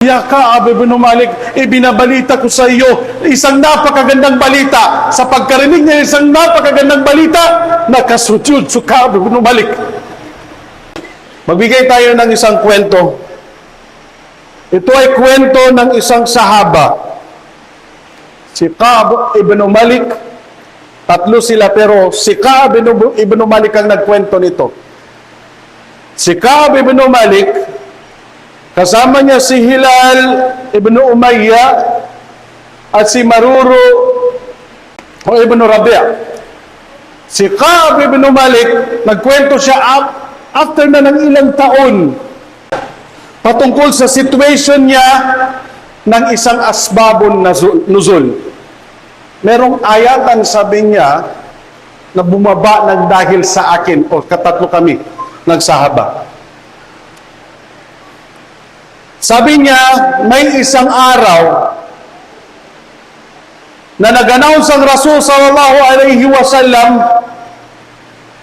Ya ka, Abe bin Malik, ibinabalita ko sa iyo isang napakagandang balita. Sa pagkarinig niya isang napakagandang balita, nakasujud sa ka, Abe bin Malik. Magbigay tayo ng isang kwento. Ito ay kwento ng isang sahaba. Si Ka'ab ibn Malik, tatlo sila pero si Ka'ab ibn- ibn Malik ang nagkwento nito. Si Ka'ab ibn Malik, Kasama niya si Hilal ibn Umayya at si Maruro o ibn Rabia. Si Ka'ab ibn Malik, nagkwento siya af- after na ng ilang taon patungkol sa situation niya ng isang asbabon na zu- nuzul. Merong ayatan sabi niya na bumaba ng dahil sa akin o katatlo kami nagsahaba. Sabi niya, may isang araw na nag-announce ang Rasul sallallahu alaihi wasallam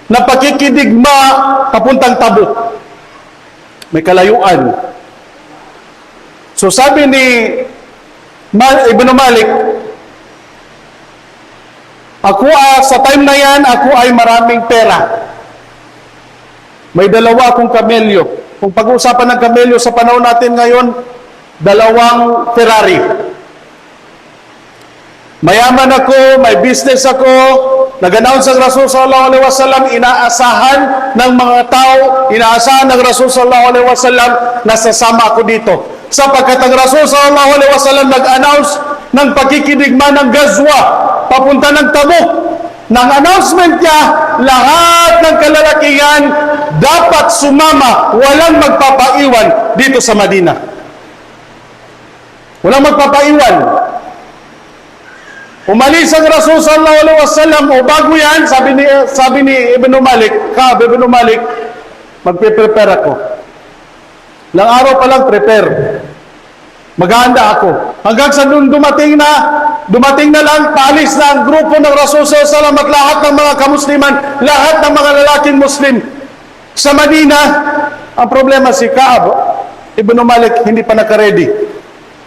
na pakikidigma papuntang Tabuk. May kalayuan. So sabi ni Ibn Malik, ako ah, sa time na yan, ako ay maraming pera. May dalawa akong kamelyo. Kung pag-uusapan ng kamelyo sa panahon natin ngayon, dalawang Ferrari. Mayaman ako, may business ako, nag-announce ang Rasul sallallahu alaihi wasallam, inaasahan ng mga tao, inaasahan ng Rasul sallallahu alaihi wasallam na sasama ako dito. Sapagkat ang Rasul sallallahu alaihi wasallam nag-announce ng pagkikidigma ng gazwa papunta ng Tabuk. Nang announcement niya, lahat ng kalalakihan dapat sumama, walang magpapaiwan dito sa Madina. Walang magpapaiwan. Umalis ang Rasul sallallahu alaihi wasallam o bago yan, sabi ni sabi ni Ibn Malik, Ka'ab Ibn Malik, magpe-prepare ako. Lang araw pa lang prepare. Maghahanda ako. Hanggang sa nung dumating na, dumating na lang, paalis na ang grupo ng Rasul wasallam at lahat ng mga kamusliman, lahat ng mga lalaking Muslim sa Madina. Ang problema si Ka'ab Ibn Malik hindi pa naka-ready.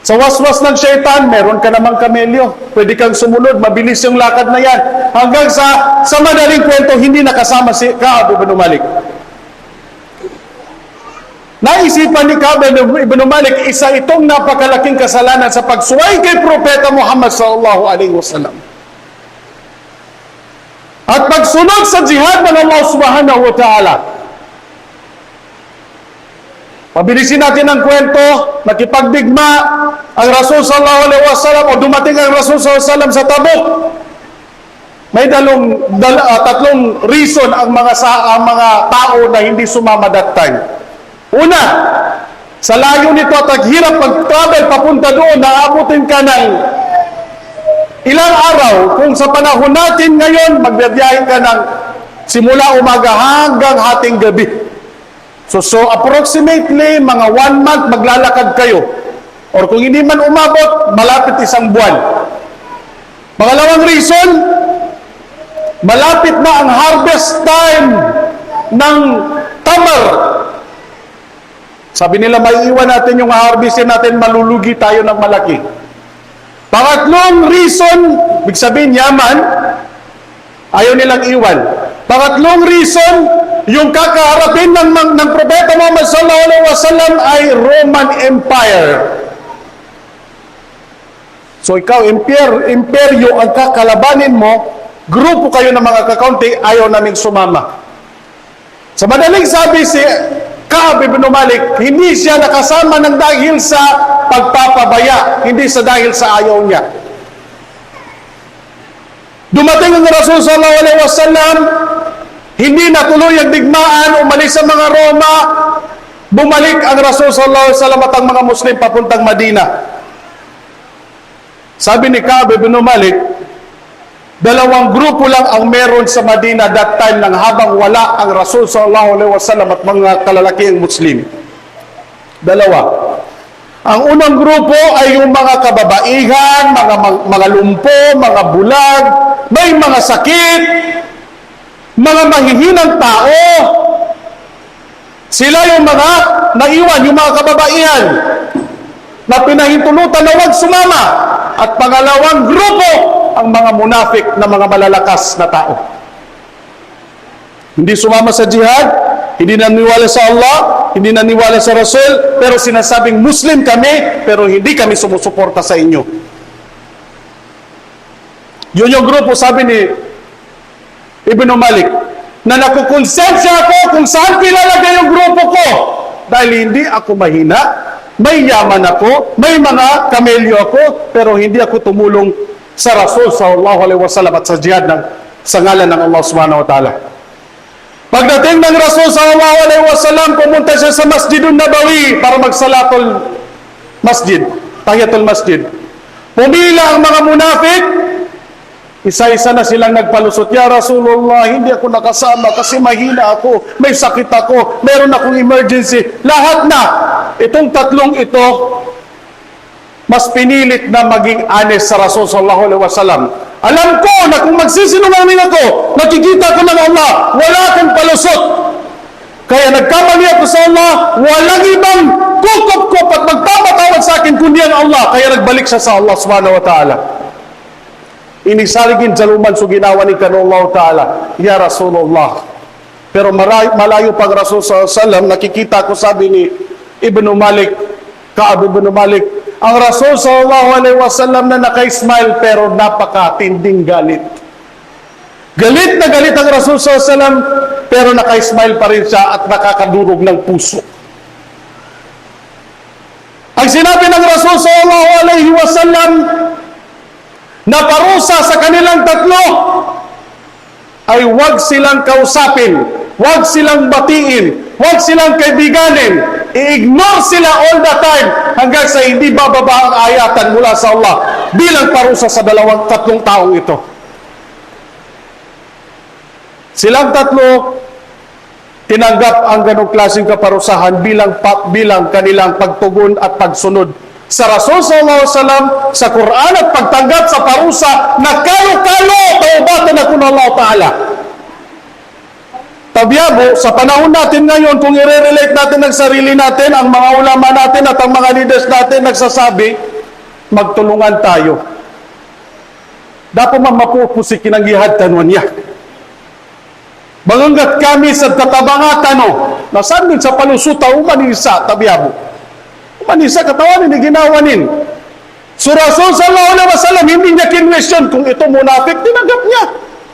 Sa waswas ng syaitan, meron ka namang kamelyo. Pwede kang sumunod, mabilis yung lakad na yan. Hanggang sa, sa madaling kwento, hindi nakasama si Kaab ibn Malik. Naisipan ni Kaab ibn Malik, isa itong napakalaking kasalanan sa pagsuway kay Propeta Muhammad sallallahu alaihi wasallam. At pagsunod sa jihad ng Allah subhanahu wa ta'ala. Pabilisin natin ang kwento, nakipagdigma ang Rasul sallallahu alaihi wasallam o dumating ang Rasul sallallahu alaihi wasallam sa Tabuk. May dalong dal, ah, tatlong reason ang mga sa ang mga tao na hindi sumama that time. Una, sa layo nito at ang hirap mag-travel papunta doon, naabutin ka ng ilang araw. Kung sa panahon natin ngayon, magbibiyahe ka ng simula umaga hanggang hating gabi. So, so approximately mga one month maglalakad kayo. Or kung hindi man umabot, malapit isang buwan. Pangalawang reason, malapit na ang harvest time ng tamar. Sabi nila, may iwan natin yung harvestin natin, malulugi tayo ng malaki. Pangatlong reason, big sabihin yaman, ayaw nilang iwan. Pangatlong reason, yung kakaharapin ng, ng, ng Propeta Muhammad sallallahu alaihi wasallam ay Roman Empire. So ikaw, imper, imperyo ang kakalabanin mo, grupo kayo ng mga kakaunti, ayaw naming sumama. Sa madaling sabi si Kaab ibn Malik, hindi siya nakasama ng dahil sa pagpapabaya, hindi sa dahil sa ayaw niya. Dumating ang Rasul sallallahu alaihi wasallam, hindi natuloy ang digmaan, umalis sa mga Roma, bumalik ang Rasul sallallahu alaihi wasallam at ang mga Muslim papuntang Madina. Sabi ni Kaab ibn Malik, dalawang grupo lang ang meron sa Madina that time nang habang wala ang Rasul sallallahu alaihi wasallam at mga kalalakiang Muslim. Dalawa. Ang unang grupo ay yung mga kababaihan, mga mga lumpo, mga bulag, may mga sakit, mga mahihinang tao. Sila yung mga naiwan, yung mga kababaihan. na pinahintulutan na huwag sumama. At pangalawang grupo, ang mga munafik na mga malalakas na tao. Hindi sumama sa jihad, hindi naniwala sa Allah, hindi naniwala sa Rasul, pero sinasabing Muslim kami, pero hindi kami sumusuporta sa inyo. Yun yung grupo, sabi ni Ibn Malik, na nakukonsensya ako kung saan pinalagay yung grupo ko. Dahil hindi ako mahina, may yaman ako, may mga kamelyo ako, pero hindi ako tumulong sa Rasul sallallahu alaihi wasallam at sa jihad ng, sa ngalan ng Allah subhanahu wa ta'ala. Pagdating ng Rasul sallallahu alaihi wasallam, pumunta siya sa Masjidun Nabawi para magsalatul masjid, tahiyatul masjid. Pumila ang mga munafik, isa-isa na silang nagpalusot, Ya Rasulullah, hindi ako nakasama kasi mahina ako, may sakit ako, meron akong emergency. Lahat na, itong tatlong ito, mas pinilit na maging honest sa Rasul sallallahu alaihi wasallam. Alam ko na kung magsisinungaling ako, nakikita ko ng Allah, wala akong palusot. Kaya nagkamali ako sa Allah, walang ibang kukop-kop at magpapatawad sa akin kundi ang Allah. Kaya nagbalik siya sa Allah subhanahu wa ta'ala. Inisaligin jaluman so ginawa ni Allah ta'ala, Ya Rasulullah. Pero malayo, malayo pag Rasul sallallahu alaihi wasallam, nakikita ko sabi ni Ibn Malik, Kaab Ibn Malik, ang Rasul sallallahu alaihi wasallam na naka-smile pero napakatinding galit. Galit na galit ang Rasul sallallahu alaihi wasallam pero naka-smile pa rin siya at nakakadurog ng puso. Ang sinabi ng Rasul sallallahu alaihi wasallam na parusa sa kanilang tatlo ay huwag silang kausapin, huwag silang batiin, huwag silang kaibiganin, i-ignore sila all the time hanggang sa hindi bababa ang ayatan mula sa Allah bilang parusa sa dalawang tatlong taong ito. Silang tatlo tinanggap ang ganong klaseng kaparusahan bilang bilang kanilang pagtugon at pagsunod sa Rasul sallallahu alaihi wasallam sa Quran at pagtanggap sa parusa na kalo-kalo taubatan na kun Allah Ta'ala. Tabyabo, sa panahon natin ngayon, kung i-relate natin ng sarili natin, ang mga ulama natin at ang mga leaders natin nagsasabi, magtulungan tayo. Dapat mamapupusi kinanggihad tanwan niya. Banganggat kami sa tatabangatan no, nasan din sa palusuta umanisa tabyabo. Umanisa katawan ni ginawanin. So Rasul sallallahu alaihi wasallam hindi niya kinwestiyon kung ito munafik, tinanggap niya.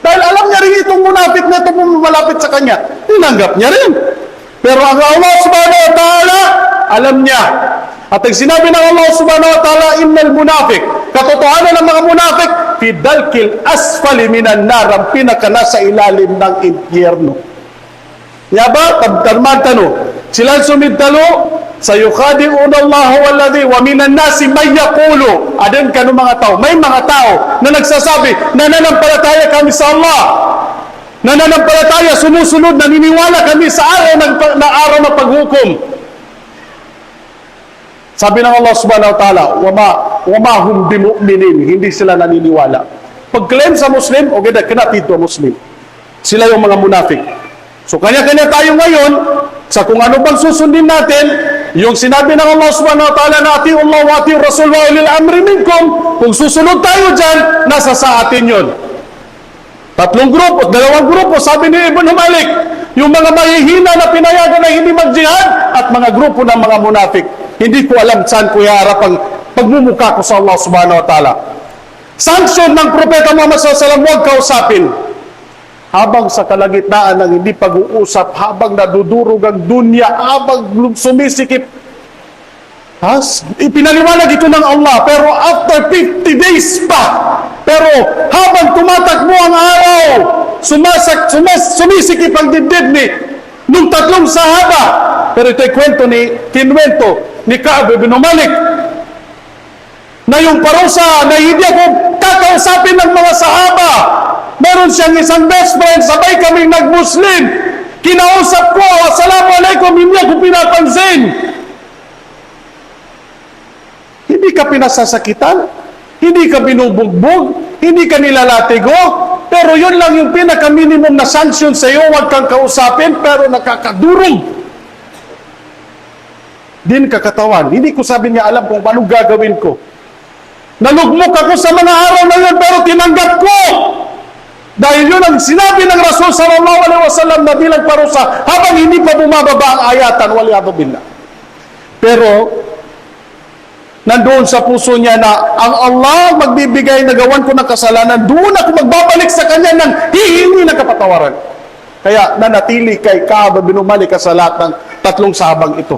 Dahil alam niya rin itong munafik na ito malapit sa kanya. Tinanggap niya rin. Pero ang Allah subhanahu wa ta'ala, alam niya. At ang sinabi ng Allah subhanahu wa ta'ala, innal munafik, katotohanan ng mga munafik, fidalkil asfali minan nar, ang pinaka nasa ilalim ng impyerno. Nga ba? Tabtarman tano. Sila sumidtalo, sayukhadi'un Allah walladhi wa minan nasi may yaqulu. Adan kanu mga tao. May mga tao na nagsasabi, nananampalataya kami sa Allah. Nananampalataya, sumusunod, naniniwala kami sa araw ng, na araw ng paghukom. Sabi ng Allah subhanahu wa ta'ala, wama, wama hum bimu'minin, hindi sila naniniwala. Pag-claim sa Muslim, okay na, cannot be to Muslim. Sila yung mga munafik. So kanya-kanya tayo ngayon, sa kung ano bang susundin natin, yung sinabi ng Allah subhanahu wa ta'ala na ati Allah wa ati Rasul wa ulil amri minkum, kung susunod tayo dyan, nasa sa atin yun. Tatlong grupo, dalawang grupo, sabi ni Ibn Malik, yung mga mahihina na pinayagan na hindi mag-jihad at mga grupo ng mga munafik. Hindi ko alam saan ko iharap ang pagmumukha ko sa Allah subhanahu wa ta'ala. Sanction ng Propeta Muhammad SAW, huwag kausapin. Habang sa kalagitnaan ng hindi pag-uusap, habang nadudurog ang dunya, habang sumisikip, Has, ipinaliwanag ito ng Allah, pero after 50 days pa, pero habang tumatakbo ang araw, sumasak, sumas, sumisikip ang dibdib ni nung tatlong sahaba. Pero ito'y kwento ni, kinwento ni Ka'ab ibn Malik, na yung parusa na hindi ako kakausapin ng mga sahaba. Meron siyang isang best friend, sabay kaming nag-Muslim. Kinausap ko, Assalamu alaikum, hindi ako pinapansin. Hindi ka pinasasakitan, hindi ka binubugbog, hindi ka nilalatigo, pero yun lang yung pinaka-minimum na sanction sa iyo, huwag kang kausapin, pero nakakadurog. din kakatawan. Hindi ko sabi niya alam kung paano gagawin ko. Nalugmok ako sa mga araw na yun pero tinanggap ko. Dahil yun ang sinabi ng Rasul sallallahu alaihi wasallam na bilang parusa habang hindi pa bumababa ang ayatan waliyadu billah. Pero nandoon sa puso niya na ang Allah magbibigay na gawan ko ng kasalanan, doon ako magbabalik sa kanya ng hihingi ng kapatawaran. Kaya nanatili kay Kaaba binumali ka sa lahat ng tatlong sabang ito.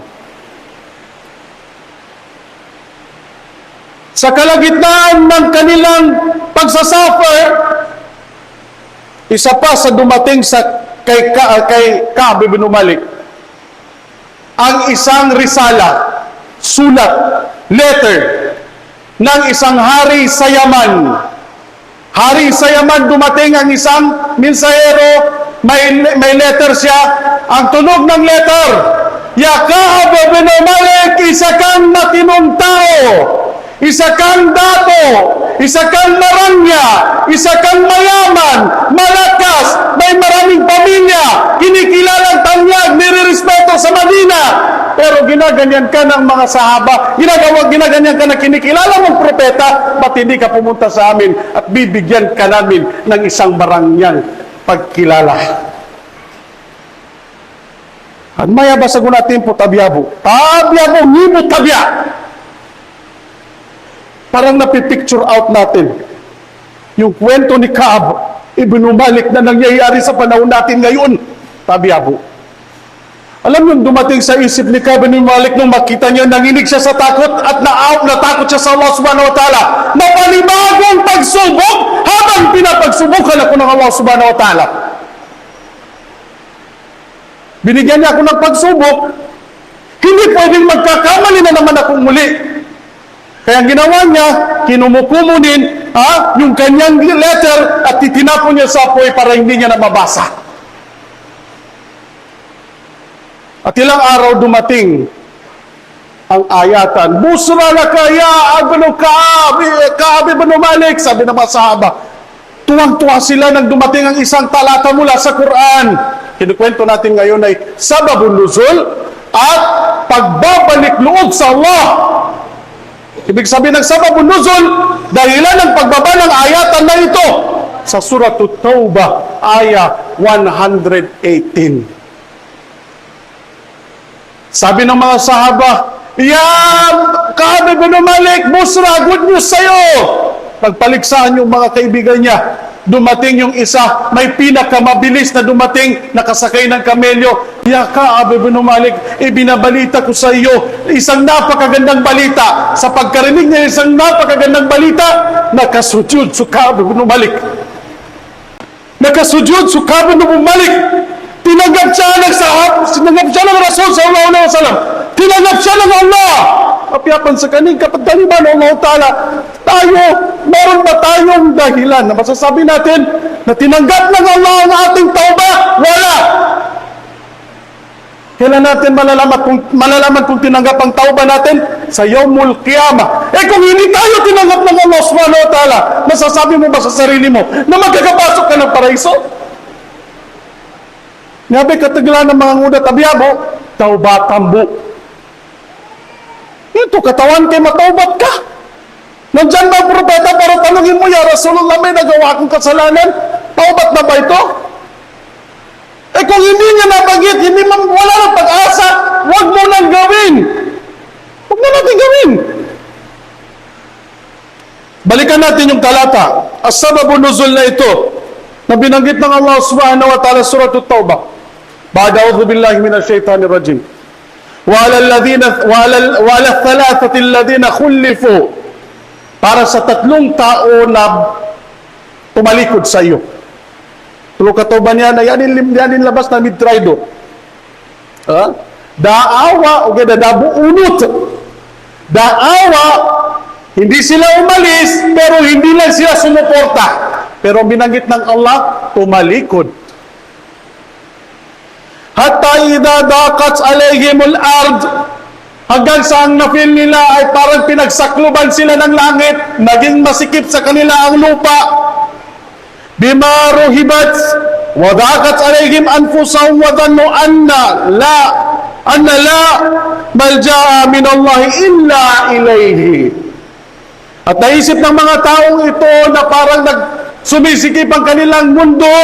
Sa kalagitnaan ng kanilang pagsasuffer, isa pa sa dumating sa kay, Ka, kay Kaaba binumalik, ang isang risala, sulat, letter ng isang hari sa Yaman. Hari sa Yaman dumating ang isang minsahero, may, may letter siya. Ang tunog ng letter, Ya Kaab bin Malik, isa kang matinong tao, isa kang dato, isa kang maranya, isa kang mayaman, malakas, may maraming pamilya, kinikilalang tanyag, nirirespeto sa Madina. Pero ginaganyan ka ng mga sahaba, ginagawa, ginaganyan ka na kinikilala mong propeta, ba't hindi ka pumunta sa amin at bibigyan ka namin ng isang barangyang pagkilala. At maya ba sa natin po tabyabo? Tabyabo, ngibo tabya! Parang napipicture out natin yung kwento ni Kaab, ibinumalik na nangyayari sa panahon natin ngayon. Tabyabo. Alam niyo, dumating sa isip ni Kaab ni Malik nung makita niya, nanginig siya sa takot at na-out, natakot siya sa Allah subhanahu wa ta'ala na panibagong pagsubok habang pinapagsubukan ako ng Allah subhanahu wa ta'ala. Binigyan niya ako ng pagsubok, hindi pwedeng magkakamali na naman akong muli. Kaya ginawa niya, kinumukumo din ha, yung kanyang letter at titinapon niya sa apoy para hindi niya na mabasa. At ilang araw dumating ang ayatan. Busra na kaya, abano kaabi, kaabi ba numalik? Sabi ng mga sahaba. Tuwang-tuwa sila nang dumating ang isang talata mula sa Quran. Kinukwento natin ngayon ay sababun nuzul at pagbabalik loob sa Allah. Ibig sabihin ng nuzul, dahilan ng pagbaba ng ayatan na ito sa Surah At-Tawbah, aya 118. Sabi ng mga sahaba, Ya Kaabe bin Malik, Busra, good news sa'yo. Pagpaligsahan yung mga kaibigan niya, dumating yung isa, may pinakamabilis na dumating, nakasakay ng kamelyo. Ya Kaabe bin Malik, ibinabalita ko sa iyo, isang napakagandang balita. Sa pagkarinig niya isang napakagandang balita, nakasujud si Kaabe bin Malik. Nakasujud si Kaabe bin Malik. Tinanggap siya ng sahab, tinanggap siya ng Rasul sallallahu alaihi wasallam. Tinanggap siya ng Allah. Kapiyapan sa kaning kapagtaliban ng Allah Ta'ala, tayo, meron ba tayong dahilan na masasabi natin na tinanggap ng Allah ang ating tauba? Wala. Kailan natin malalaman kung, malalaman kung tinanggap ang tauba natin? Sa Yawmul Qiyamah. Eh kung hindi tayo tinanggap ng Allah Subhanahu wa Ta'ala, masasabi mo ba sa sarili mo na magkakapasok ka ng paraiso? Ngabe kataglan ng mga nguda tabyabo, tauba tambo. Ito, katawan kay mataubat ka. Nandyan ba ang propeta para tanungin mo, Ya Rasulullah, may nagawa akong kasalanan? Taubat na ba ito? Eh kung hindi niya nabanggit, hindi man wala nang pag-asa, huwag mo nang gawin. Huwag na natin gawin. Balikan natin yung talata. As-sababu nuzul na ito na binanggit ng Allah subhanahu wa ta'ala surat at-tawbah. Ba'da billahi minash shaitanir rajim. وعلى الذين وعلى وعلى الثلاثة الذين خلفوا para sa tatlong tao na tumalikod sa iyo. Tulo katuban niya na yanin lim yanin labas na midtraido. Ha? Daawa o gada dabu unot. Daawa hindi sila umalis pero hindi lang sila sumuporta. Pero binanggit ng Allah tumalikod hatta idha daqat alayhimul ard hanggang sa ang na-feel nila ay parang pinagsakluban sila ng langit naging masikip sa kanila ang lupa bima ruhibat wa alayhim anfusahum wa dhannu anna la anna la malja'a min Allah illa ilayhi. At naisip ng mga taong ito na parang nagsumisikip ang kanilang mundo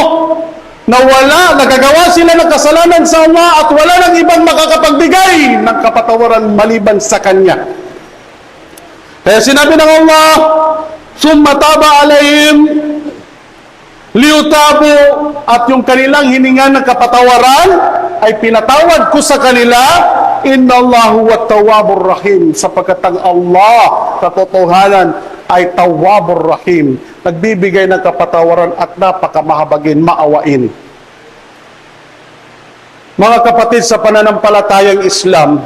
na wala, nagagawa sila ng kasalanan sa Allah at wala ng ibang makakapagbigay ng kapatawaran maliban sa Kanya. Kaya sinabi ng Allah, summa taba alayhim liutabu at yung kanilang hininga ng kapatawaran ay pinatawad ko sa kanila inna Allahu wa tawwabur rahim sapagkat ang Allah katotohanan ay tawwabur rahim nagbibigay ng kapatawaran at napakamahabagin maawain mga kapatid sa pananampalatayang Islam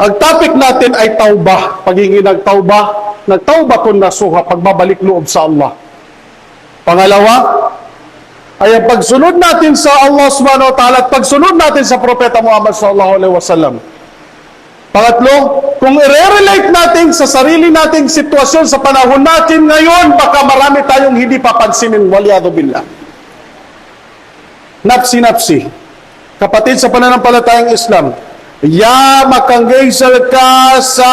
ang topic natin ay tauba, paghingi ng tauba, nagtauba kun nasuha, pagbabalik loob sa Allah. Pangalawa, ay ang pagsunod natin sa Allah subhanahu wa ta'ala at pagsunod natin sa Propeta Muhammad sallallahu alaihi wasallam. Pangatlo, kung i-relate natin sa sarili nating sitwasyon sa panahon natin ngayon, baka marami tayong hindi papansinin, waliyado billah. Napsi-napsi. Kapatid sa pananampalatayang Islam, ya makanggaysal ka sa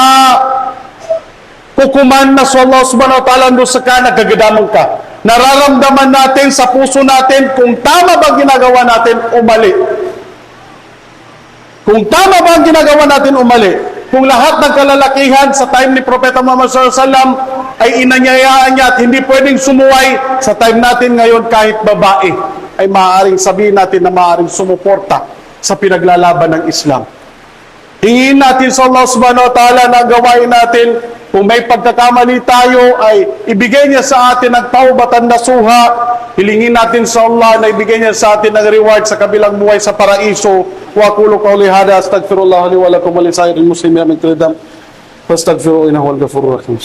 hukuman na sa Allah subhanahu wa ta'ala no sa ka nagkagadamang ka. Nararamdaman natin sa puso natin kung tama ba ginagawa natin o mali. Kung tama ba ang ginagawa natin o mali. Kung lahat ng kalalakihan sa time ni Propeta Muhammad wasallam ay inanyayaan niya at hindi pwedeng sumuway sa time natin ngayon kahit babae ay maaaring sabihin natin na maaaring sumuporta sa pinaglalaban ng Islam. Hingin natin sa Allah subhanahu wa ta'ala na gawain natin kung may pagkakamali tayo ay ibigay niya sa atin ang taubatan na suha. Hilingin natin sa Allah na ibigay niya sa atin ang reward sa kabilang buhay sa paraiso. Wa kulu qawli hada astaghfirullah li wa lakum wa li sairil muslimin min kulli dam. Fastaghfiru innahu al ghafurur rahim.